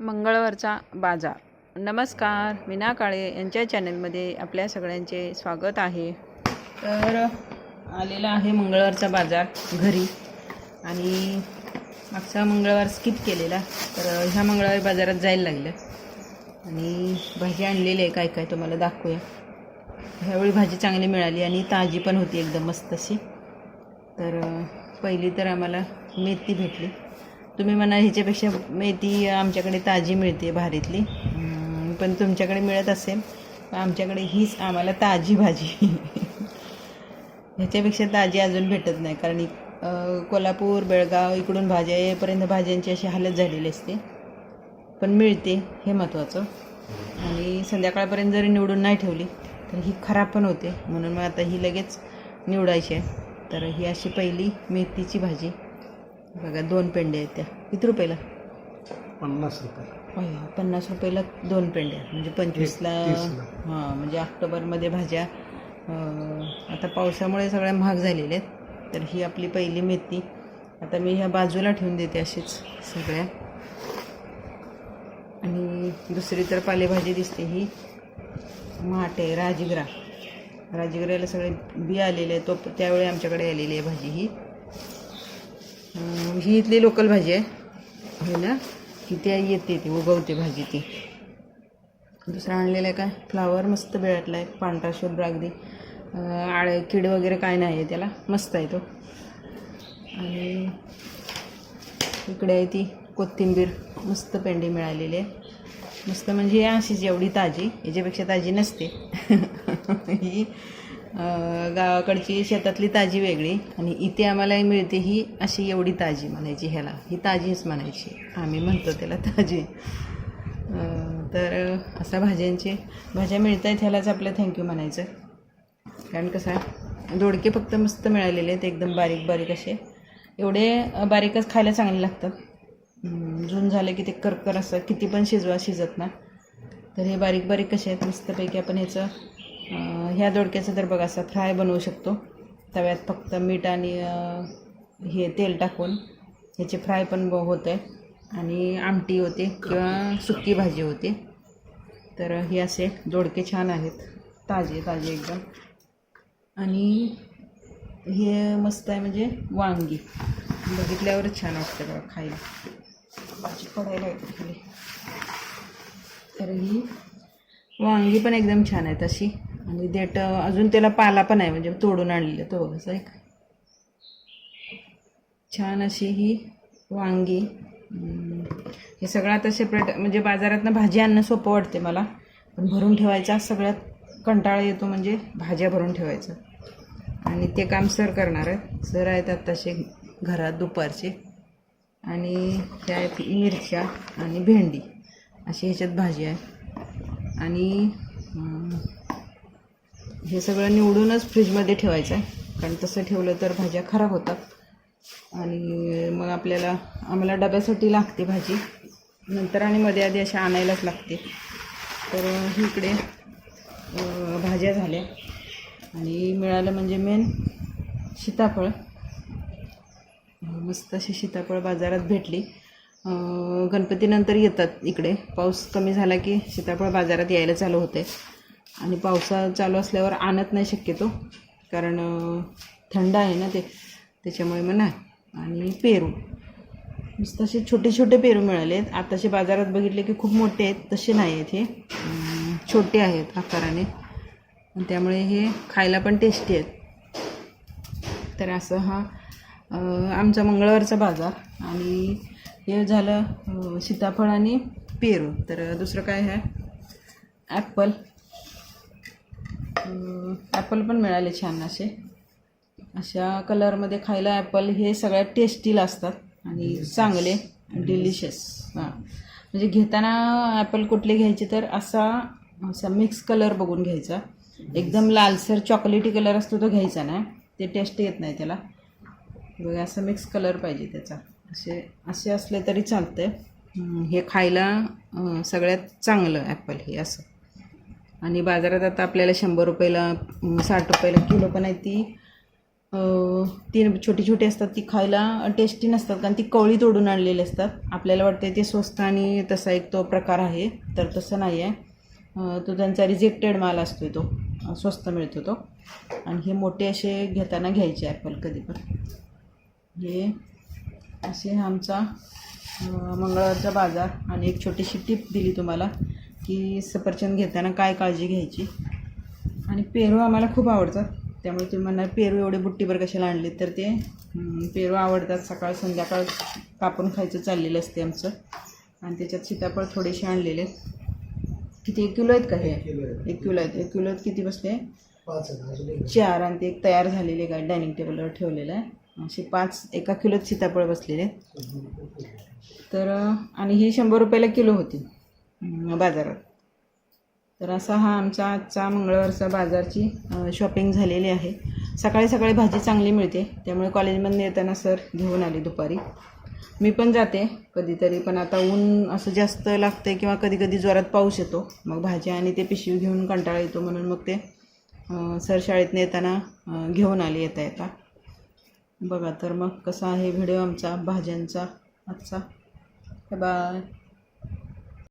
मंगळवारचा बाजार. नमस्कार मीना काळे यांच्या चॅनलमध्ये आपल्या सगळ्यांचे स्वागत आहे. तर आलेला आहे मंगळवारचा बाजार घरी. आणि मागचा मंगळवार स्किप केलेला. तर ह्या मंगळवारी बाजारात जायला लागलं. आणि भाजी आणलेली आहे काय काय तुम्हाला दाखवूया. ह्यावेळी भाजी चांगली मिळाली आणि ताजी पण होती एकदम मस्त अशी. तर पहिली तर आम्हाला मेथी भेटली. तुम्ही म्हणा ह्याच्यापेक्षा मेथी आमच्याकडे ताजी मिळते भारीतली. पण तुमच्याकडे मिळत असेल आमच्याकडे हीच आम्हाला ताजी भाजी. ह्याच्यापेक्षा ताजी अजून भेटत नाही कारण कोल्हापूर बेळगाव इकडून भाज्या येईपर्यंत भाज्यांची अशी हालत झालेली असते. पण मिळते हे महत्त्वाचं आणि संध्याकाळपर्यंत जरी निवडून नाही ठेवली तर ही खराब पण होते. म्हणून मग आता ही लगेच निवडायची आहे. तर ही अशी पहिली मेथीची भाजी. बघा दोन पेंड्या आहेत त्या. किती रुपयाला? पन्नास रुपये. अय्या, पन्नास रुपयाला दोन पेंड्या. म्हणजे पंचवीसला तीसला. हां म्हणजे ऑक्टोबरमध्ये भाज्या अं, आता पावसामुळे सगळ्या महाग झालेल्या आहेत. तर ही आपली पहिली मेथी. आता मी ह्या बाजूला ठेवून देते अशीच सगळ्या. आणि दुसरी तर पालेभाजी दिसते ही. माटे राजगिरा. राजगिऱ्याला सगळे बी आलेले आहे तो त्यावेळी आमच्याकडे आलेली आहे भाजी ही. ही इथली लोकल भाजी आहे. हो ना की त्या येते ती उगवते भाजी ती. दुसरा आणलेला आहे काय? फ्लावर मस्त बेळटला आहे पांढरा शुभ्र अगदी. आळ आळे वगैरे काय नाही आहे त्याला. मस्त आहे तो. आणि इकडे आहे ती कोथिंबीर. मस्त पेंडी मिळालेली आहे. मस्त म्हणजे अशीच एवढी ताजी. याच्यापेक्षा ताजी नसते. ही गावाकडची शेतातली ताजी वेगळी आणि इथे आम्हाला मिळते ही अशी एवढी ताजी म्हणायची ह्याला. ही ताजीच म्हणायची. आम्ही म्हणतो त्याला ताजी. तर असा भाज्यांचे भाज्या मिळत आहेत ह्यालाच आपलं थँक्यू म्हणायचं. कारण कसं आहे दोडके फक्त मस्त मिळालेले आहेत एकदम बारीक बारीक असे. एवढे बारीकच खायला चांगले लागतात जून झालं की ते करकर असं किती पण शिजवा शिजत ना. तर हे बारीक बारीक कसे आहेत मस्तपैकी आपण ह्याचं ह्या दोडक्याचं तर बघा असं फ्राय बनवू शकतो. तव्यात फक्त मीठ आणि हे तेल टाकून ह्याचे फ्राय पण ब- होतं आहे आणि आमटी होते किंवा सुकी भाजी होते. तर हे असे दोडके छान आहेत. ताजे ताजे एकदम. आणि हे मस्त आहे म्हणजे वांगी. बघितल्यावरच छान वाटतं बघा खायला. भाजी पडायला येते खाली. तर ही वांगी पण एकदम छान आहे तशी. आणि देट अजून त्याला पाला पण आहे म्हणजे तोडून आणलेलं तो बघा एक छान अशी ही वांगी. हे सगळं आता सेपरेट म्हणजे बाजारातनं भाजी आणणं सोपं वाटते मला. पण भरून ठेवायचा सगळ्यात कंटाळा येतो म्हणजे भाज्या भरून ठेवायचं. आणि ते काम सर करणार आहेत. सर आहेत आत्ताशे घरात दुपारचे. आणि त्या आहेत मिरच्या आणि भेंडी. अशी ह्याच्यात भाजी आहे. आणि हे सगळं निवडूनच फ्रीजमध्ये ठेवायचं आहे. कारण तसं ठेवलं तर भाज्या खराब होतात. आणि मग आपल्याला आम्हाला डब्यासाठी लागते भाजी. नंतर आणि मध्ये आधी अशा आणायलाच लागते. तर इकडे भाज्या झाल्या. आणि मिळालं म्हणजे मेन सीताफळ. मस्त अशी सीताफळ बाजारात भेटली. गणपतीनंतर येतात इकडे. पाऊस कमी झाला की सीताफळ बाजारात यायला चालू होते. आणि पावसा चालू असल्यावर आणत नाही शक्यतो कारण थंड आहे ना ते. त्याच्यामुळे मग नाही आणि पेरू. मस्त असे छोटे छोटे पेरू मिळाले आहेत आताचे बाजारात बघितले की खूप मोठे आहेत तसे नाही आहेत हे. छोटे आहेत आकाराने. त्यामुळे हे खायला पण टेस्टी आहेत. तर असं हा आमचा मंगळवारचा बाजार. आणि हे झालं सीताफळ आणि पेरू. तर दुसरं काय आहे? ॲपल. ॲपल पण मिळाले छान असे. अशा कलरमध्ये खायला ॲपल हे सगळ्यात टेस्टीला असतात आणि चांगले डिलिशियस. हां. म्हणजे घेताना ॲपल कुठले घ्यायचे तर असा असा मिक्स कलर बघून घ्यायचा. एकदम लालसर चॉकलेटी कलर असतो तो घ्यायचा नाही. ते टेस्ट येत नाही त्याला. बघा असं मिक्स कलर पाहिजे त्याचा. असे असे असले तरी चालते हे खायला सगळ्यात चांगलं ॲपल हे असं. आणि बाजारात आता आपल्याला शंभर रुपयाला साठ रुपयाला किलो पण आहे ती. ती तीन छोटी छोटी असतात ती खायला टेस्टी नसतात कारण ती कवळी तोडून आणलेली असतात. आपल्याला वाटते ते स्वस्त आणि तसा एक तो प्रकार आहे तर तसं नाही आहे. तो त्यांचा रिजेक्टेड माल असतो तो स्वस्त मिळतो तो. आणि हे मोठे असे घेताना घ्यायचे ॲपल कधी पण हे असे हा आमचा मंगळवारचा बाजार आणि एक छोटीशी टिप दिली तुम्हाला की सफरचंद घेताना काय काळजी घ्यायची. आणि पेरू आम्हाला खूप आवडतात. त्यामुळे तुम्ही म्हणणार पेरू एवढे बुट्टीभर कशाला आणले? तर ते पेरू आवडतात. सकाळ संध्याकाळ कापून खायचं चाललेलं असते आमचं. आणि त्याच्यात सीताफळ थोडेसे आणलेले आहेत. किती एक किलो आहेत का हे? एक किलो आहेत. एक किलोत किती बसले? चार आणि ते एक तयार झालेले काय डायनिंग टेबलवर ठेवलेलं आहे. असे पाच एका किलोत सीताफळ बसलेले. आहेत. तर आणि ही शंभर रुपयाला किलो होती बाजारात. तर असा हा आमचा आजचा मंगळवारचा बाजारची शॉपिंग झालेली आहे. सकाळी सकाळी भाजी चांगली मिळते त्यामुळे कॉलेजमधून येताना सर घेऊन आले दुपारी. मी पण जाते कधीतरी पण आता ऊन असं जास्त लागतं किंवा कधी कधी जोरात पाऊस येतो मग भाज्या आणि ते पिशवी घेऊन कंटाळा येतो म्हणून मग ते सर शाळेतनं येताना घेऊन आले येता येता. बघा तर मग कसा आहे व्हिडिओ आमचा भाज्यांचा आजचा. बाय